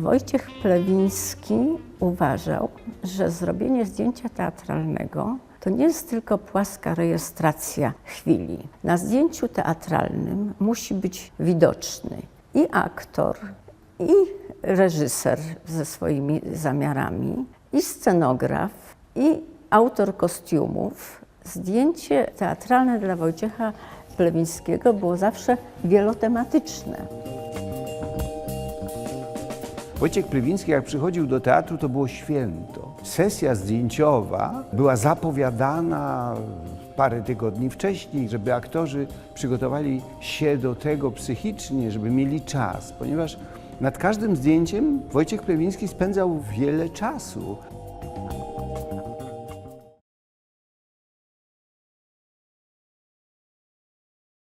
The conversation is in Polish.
Wojciech Plewiński uważał, że zrobienie zdjęcia teatralnego to nie jest tylko płaska rejestracja chwili. Na zdjęciu teatralnym musi być widoczny i aktor, i reżyser ze swoimi zamiarami, i scenograf, i autor kostiumów. Zdjęcie teatralne dla Wojciecha Plewińskiego było zawsze wielotematyczne. Wojciech Prywiński, jak przychodził do teatru, to było święto. Sesja zdjęciowa była zapowiadana parę tygodni wcześniej, żeby aktorzy przygotowali się do tego psychicznie, żeby mieli czas, ponieważ nad każdym zdjęciem Wojciech Plewiński spędzał wiele czasu.